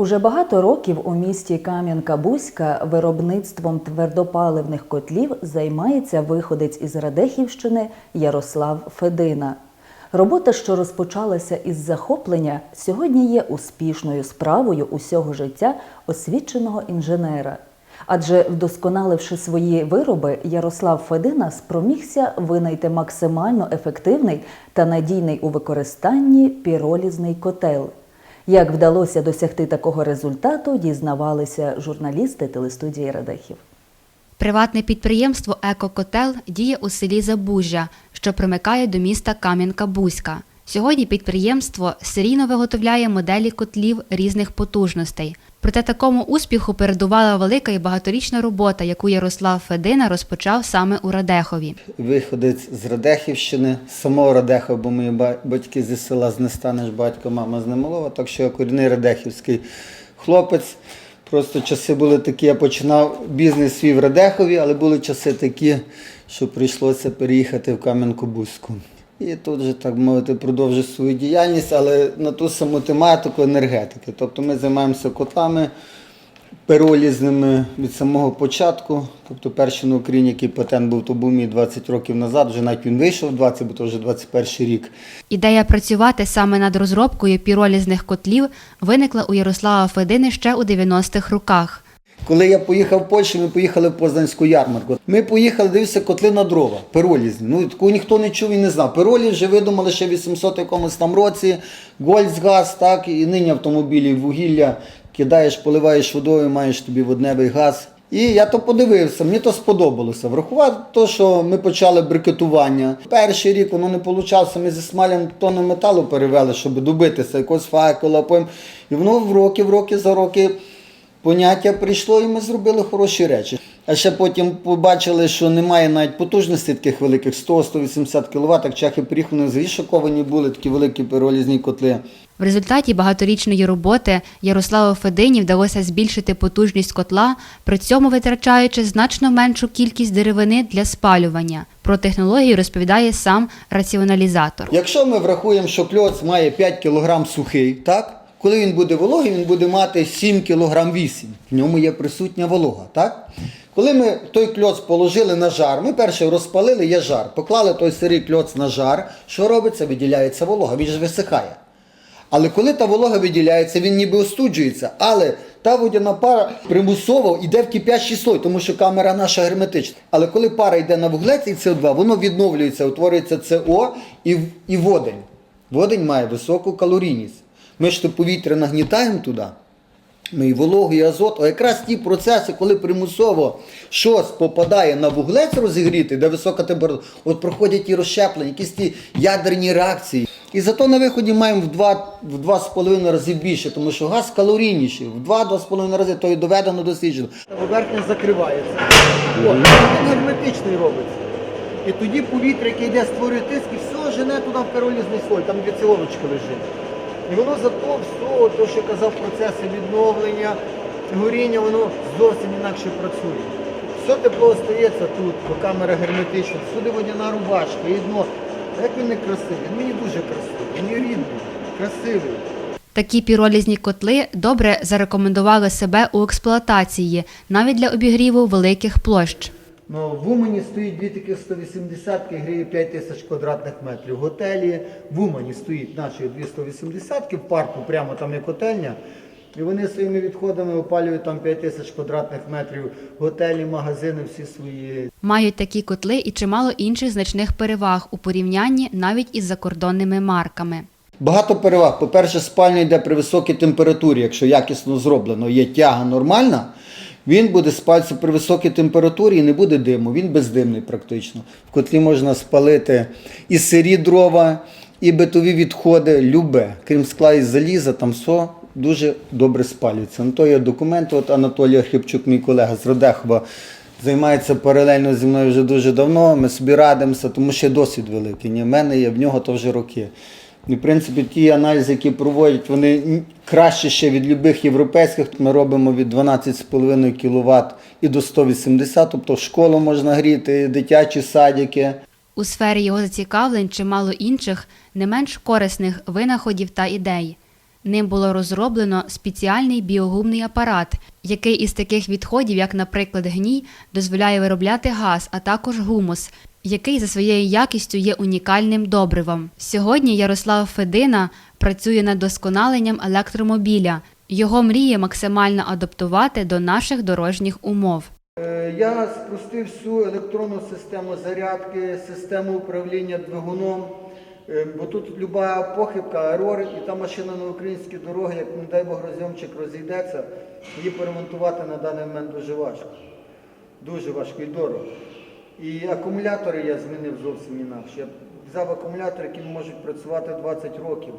Уже багато років у місті Кам'янка-Бузька виробництвом твердопаливних котлів займається виходець із Радехівщини Ярослав Федина. Робота, що розпочалася із захоплення, сьогодні є успішною справою усього життя освіченого інженера. Адже, вдосконаливши свої вироби, Ярослав Федина спромігся винайти максимально ефективний та надійний у використанні піролізний котел. Як вдалося досягти такого результату, дізнавалися журналісти телестудії Радехів. Приватне підприємство Екокотел діє у селі Забужжя, що примикає до міста Кам'янка-Бузька. Сьогодні підприємство серійно виготовляє моделі котлів різних потужностей. Проте такому успіху передувала велика і багаторічна робота, яку Ярослав Федина розпочав саме у Радехові. Виходець з Радехівщини, з самого Радехова, бо мої ба- батьки зі села з Нестанеш, батько, мама з Немолова, так що я корінний радехівський хлопець. Просто часи були такі, я починав бізнес свій в Радехові, але були часи такі, що прийшлося переїхати в Кам'янку-Бузьку. І тут же, так мовити, продовжую свою діяльність, але на ту саму тематику енергетики. Тобто ми займаємося котлами, перолізними від самого початку. Тобто перший на Україні, який патент був, то був мій 20 років назад, вже навіть він вийшов 20, бо то вже 21 рік. Ідея працювати саме над розробкою піролізних котлів виникла у Ярослава Федини ще у 90-х роках. Коли я поїхав в Польщу, ми поїхали в Позанську ярмарку. Ми поїхали, дивився котли на дрова, перолізні. Ну, такого ніхто не чув і не знав. Пероліз вже видумали ще в 800 якомусь там році, Гольцгаз, так, і нині автомобілі вугілля кидаєш, поливаєш водою, маєш тобі водневий газ. І я то подивився, мені то сподобалося. Врахував те, що ми почали брикетування. Перший рік воно не вийшло, ми зі смалям тонну металу перевели, щоб добитися якогось факела. Потім. І воно в роки, в роки за роки поняття прийшло, і ми зробили хороші речі. А ще потім побачили, що немає навіть потужності таких великих 100-180 кВт. Чехи приїхали, взагалі шоковані були такі великі перелізні котли. В результаті багаторічної роботи Ярославу Федині вдалося збільшити потужність котла, при цьому витрачаючи значно меншу кількість деревини для спалювання. Про технологію розповідає сам раціоналізатор. Якщо ми врахуємо, що кльоц має 5 кг сухий, так? Коли він буде вологий, він буде мати 7 кг 8. В ньому є присутня волога, так? Коли ми той кльоц положили на жар, ми перше розпалили, є жар. Поклали той сирий кльоц на жар, що робиться? Виділяється волога, він ж висихає. Але коли та волога виділяється, він ніби остуджується. Але та водяна пара примусово йде в кип'ячий слой, тому що камера наша герметична. Але коли пара йде на вуглець і СО2, воно відновлюється, утворюється СО і, і водень. Водень має високу калорійність. Ми ж то повітря нагнітаємо туди. Ми і вологу, і азот, а якраз ті процеси, коли примусово щось попадає на вуглець розігріти, де висока температура, от проходять ті розщеплення, якісь ті ядерні реакції. І зато на виході маємо в два, в два з половиною рази більше, тому що газ калорійніший, в два-два з половиною рази, то і доведено досліджено. Поверхня закривається. О, він герметичний робиться. І тоді повітря, яке йде, створює тиск, і все жене туди в перолізний слой, там дві цілоночки лежить. І воно зато все, то, що казав, процеси відновлення, горіння, воно зовсім інакше працює. Все тепло остається тут, бо камера герметична, всюди водяна рубашка, і дно. Як він не красивий? Він мені дуже красивий, мені рідний, красивий. Такі піролізні котли добре зарекомендували себе у експлуатації, навіть для обігріву великих площ. Ну, в Умані стоїть дві таких 180 гріє 5 тисяч квадратних метрів. В готелі в Умані стоїть наші дві 180-ки, в парку, прямо там є котельня. І вони своїми відходами опалюють там 5 тисяч квадратних метрів. Готелі, магазини, всі свої. Мають такі котли і чимало інших значних переваг у порівнянні навіть із закордонними марками. Багато переваг. По-перше, спальня йде при високій температурі, якщо якісно зроблено, є тяга нормальна, він буде спатися при високій температурі і не буде диму, він бездимний практично. В котлі можна спалити і сирі дрова, і битові відходи, любе. Крім скла і заліза, там все дуже добре спалюється. На то є документи. От Анатолій Архипчук, мій колега з Родехова, займається паралельно зі мною вже дуже давно. Ми собі радимося, тому що досвід великий. Ні, в мене є, в нього то вже роки. І, в принципі, ті аналізи, які проводять, вони краще ще від любих європейських. Ми робимо від 12,5 кВт і до 180, тобто школу можна гріти, дитячі садики. У сфері його зацікавлень чимало інших, не менш корисних винаходів та ідей. Ним було розроблено спеціальний біогумний апарат, який із таких відходів, як, наприклад, гній, дозволяє виробляти газ, а також гумус, який за своєю якістю є унікальним добривом. Сьогодні Ярослав Федина працює над досконаленням електромобіля. Його мріє максимально адаптувати до наших дорожніх умов. Е, Я спростив всю електронну систему зарядки, систему управління двигуном. Е, Бо тут люба похибка, ерор, і та машина на українській дорогі, як не дай Бог розйомчик розійдеться, її поремонтувати на даний момент дуже важко. Дуже важко і дорого. І акумулятори я змінив зовсім інакше. Я взяв акумулятори, які можуть працювати 20 років.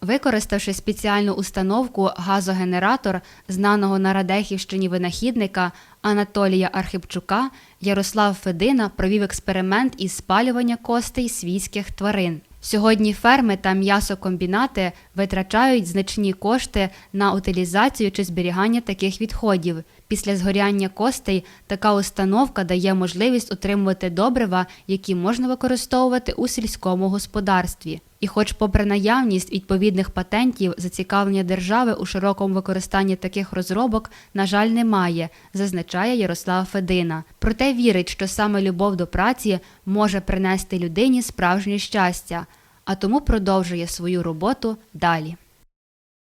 Використавши спеціальну установку газогенератор знаного на Радехівщині винахідника Анатолія Архипчука, Ярослав Федина провів експеримент із спалювання костей свійських тварин. Сьогодні ферми та м'ясокомбінати витрачають значні кошти на утилізацію чи зберігання таких відходів. Після згоряння костей така установка дає можливість отримувати добрива, які можна використовувати у сільському господарстві. І, хоч, попри наявність відповідних патентів, зацікавлення держави у широкому використанні таких розробок, на жаль, немає, зазначає Ярослав Федина. Проте вірить, що саме любов до праці може принести людині справжнє щастя, а тому продовжує свою роботу далі.